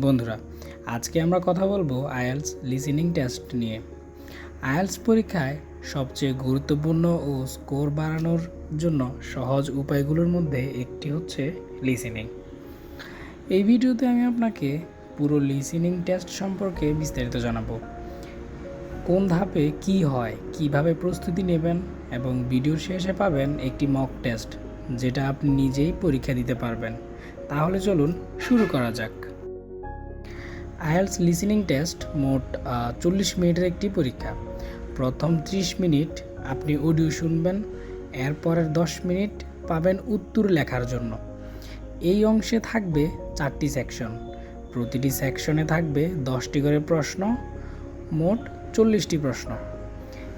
বন্ধুরা, আজকে আমরা কথা বলব আইএলস লিসেনিং টেস্ট নিয়ে। আইএলস পরীক্ষায় সবচেয়ে গুরুত্বপূর্ণ ও স্কোর বাড়ানোর জন্য সহজ উপায়গুলোর মধ্যে একটি হচ্ছে লিসেনিং এই ভিডিওতে আমি আপনাকে পুরো লিসেনিং টেস্ট সম্পর্কে বিস্তারিত জানাব। কোন ধাপে কি হয়, কীভাবে প্রস্তুতি নেবেন এবং ভিডিওর শেষে পাবেন একটি মক টেস্ট যেটা আপনি নিজেই পরীক্ষা দিতে পারবেন। তাহলে চলুন শুরু করা যাক। আইএলস লিসেনিং টেস্ট মোট চল্লিশ মিনিটের একটি পরীক্ষা। প্রথম 30 মিনিট আপনি অডিও শুনবেন, এরপরের দশ মিনিট পাবেন উত্তর লেখার জন্য। এই অংশে থাকবে চারটি সেকশন। প্রতিটি সেকশনে থাকবে দশটি করে প্রশ্ন, মোট চল্লিশটি প্রশ্ন।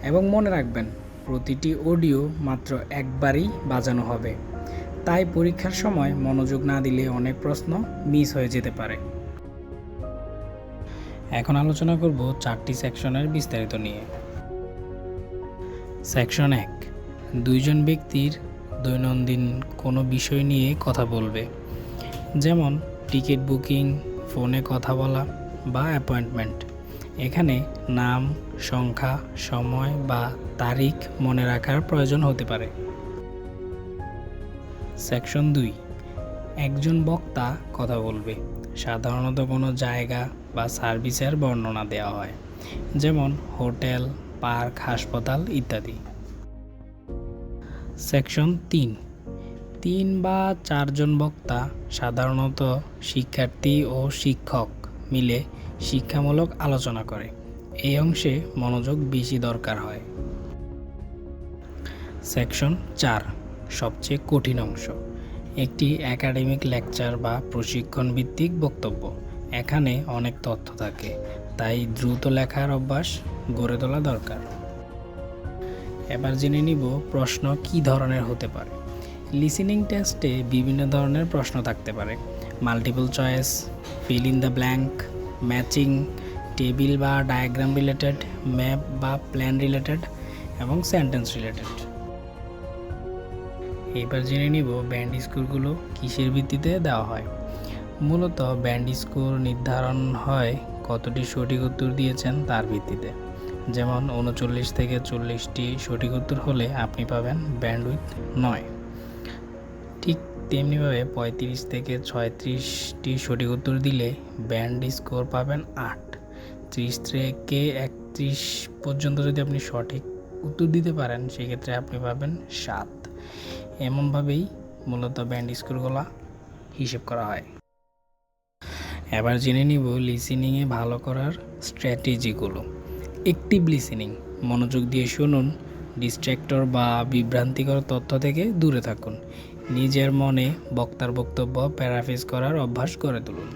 এবং মনে রাখবেন, প্রতিটি অডিও মাত্র একবারই বাজানো হবে। তাই পরীক্ষার সময় মনোযোগ না দিলে অনেক প্রশ্ন মিস হয়ে যেতে পারে। এখন আলোচনা করব চারটি সেকশনের বিস্তারিত নিয়ে। সেকশন এক, দুইজন ব্যক্তির দৈনন্দিন কোনো বিষয় নিয়ে কথা বলবে। যেমন টিকিট বুকিং, ফোনে কথা বলা বা অ্যাপয়েন্টমেন্ট। এখানে নাম, সংখ্যা, সময় বা তারিখ মনে রাখার প্রয়োজন হতে পারে। সেকশন দুই, একজন বক্তা কথা বলবে। সাধারণত কোনো জায়গা বা সার্ভিসের বর্ণনা দেওয়া হয়, যেমন হোটেল, পার্ক, হাসপাতাল ইত্যাদি। সেকশন তিন। তিন বা চারজন বক্তা সাধারণত শিক্ষার্থী ও শিক্ষক মিলে শিক্ষামূলক আলোচনা করে। এই অংশে মনোযোগ বেশি দরকার হয়। সেকশন চার, সবচেয়ে কঠিন অংশ। একটি একাডেমিক লেকচার বা প্রশিক্ষণ ভিত্তিক বক্তব্য। এখানে অনেক তথ্য থাকে, তাই দ্রুত লেখার অভ্যাস গড়ে তোলা দরকার। এবার জেনে নিব প্রশ্ন কী ধরনের হতে পারে। লিসেনিং টেস্টে বিভিন্ন ধরনের প্রশ্ন থাকতে পারে। Multiple choice fill in the blank matching table বা ডায়াগ্রাম রিলেটেড ম্যাপ বা প্ল্যান রিলেটেড এবং সেন্টেন্স রিলেটেড এবার জেনে নিব ব্যান্ড স্কোরগুলো কিসের ভিত্তিতে দেওয়া হয়। মূলত ব্যান্ড স্কোর নির্ধারণ হয় কতটি সঠিক উত্তর দিয়েছেন তার ভিত্তিতে। যেমন উনচল্লিশ থেকে চল্লিশটি সঠিক উত্তর হলে আপনি পাবেন ব্যান্ডউইথ নয়। ঠিক তেমনিভাবে পঁয়ত্রিশ থেকে ছয়ত্রিশটি সঠিক উত্তর দিলে ব্যান্ড স্কোর পাবেন আট। ত্রিশ থেকে একত্রিশ পর্যন্ত যদি আপনি সঠিক উত্তর দিতে পারেন, সেক্ষেত্রে আপনি পাবেন সাত। এমনভাবেই মূলত ব্যান্ড স্কোরগুলো হিসেব করা হয়। এবার জেনে নিব লিসেনিংয়ে ভালো করার স্ট্র্যাটেজিগুলো অ্যাক্টিভ লিসেনিং মনোযোগ দিয়ে শুনুন ডিস্ট্র্যাক্টর বা বিভ্রান্তিকর তথ্য থেকে দূরে থাকুন। নিজের মনে বক্তার বক্তব্য প্যারাফেস করার অভ্যাস করে তুলুন।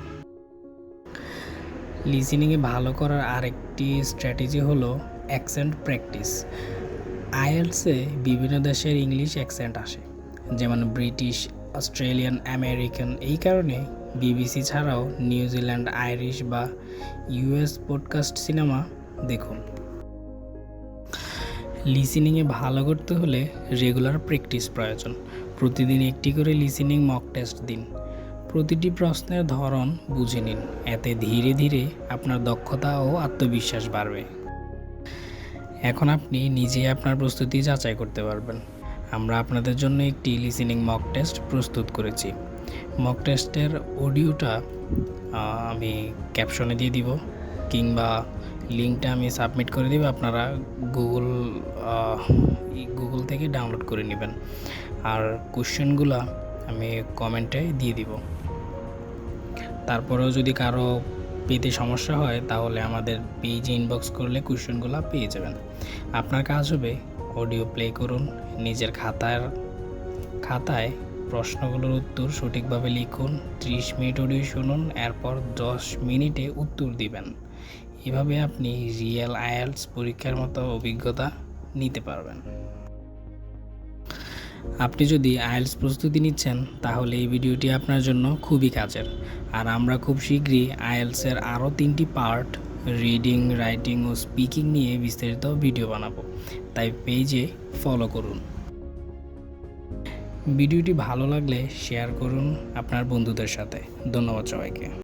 লিসেনিংয়ে ভালো করার আরেকটি স্ট্র্যাটেজি হলো অ্যাকসেন্ট প্র্যাকটিস আইএলসে বিভিন্ন দেশের ইংলিশ অ্যাকসেন্ট আসে, যেমন ব্রিটিশ, অস্ট্রেলিয়ান, আমেরিকান, এই কারণে বিবিসি ছাড়াও নিউজিল্যান্ড আইরিশ বা ইউএস পডকাস্ট সিনেমা দেখুন। লিসেনিংয়ে ভালো করতে হলে রেগুলার প্র্যাকটিস প্রয়োজন। প্রতিদিন একটি করে লিসেনিং মক টেস্ট দিন। প্রতিটি প্রশ্নের ধরন বুঝে নিন। এতে ধীরে ধীরে আপনার দক্ষতা ও আত্মবিশ্বাস বাড়বে। এখন আপনি নিজে আপনার প্রস্তুতি যাচাই করতে পারবেন। আমরা আপনাদের জন্য একটি লিসেনিং মক টেস্ট প্রস্তুত করেছি। মক টেস্টের অডিওটা আমি ক্যাপশনে দিয়ে দিব, কিংবা লিঙ্কটা আমি সাবমিট করে দিব, আপনারা গুগল গুগল থেকে ডাউনলোড করে নেবেন। আর কোশ্চেনগুলো আমি কমেন্টে দিয়ে দিব। তারপরেও যদি কারও পেতে সমস্যা হয়, তাহলে আমাদের পেজে ইনবক্স করলে কোশ্চেনগুলো পেয়ে যাবেন। আপনার কাজ হবে অডিও প্লে করুন, নিজের খাতার, খাতায় প্রশ্নগুলোর উত্তর সঠিকভাবে লিখুন, ত্রিশ মিনিট অডিও শুনুন, এরপর দশ মিনিটে উত্তর দিবেন। এভাবে আপনি রিয়েল আইএলস পরীক্ষার মতো অভিজ্ঞতা নিতে পারবেন। আপনি যদি আইএলস প্রস্তুতি নিচ্ছেন, তাহলে এই ভিডিওটি আপনার জন্য খুবই কাজের। আর আমরা খুব শীঘ্রই আইএলসের আরও তিনটি পার্ট, রিডিং, রাইটিং ও স্পিকিং নিয়ে বিস্তারিত ভিডিও বানাবো। তাই পেজে ফলো করুন। ভিডিওটি ভালো লাগলে শেয়ার করুন আপনার বন্ধুদের সাথে। ধন্যবাদ সবাইকে।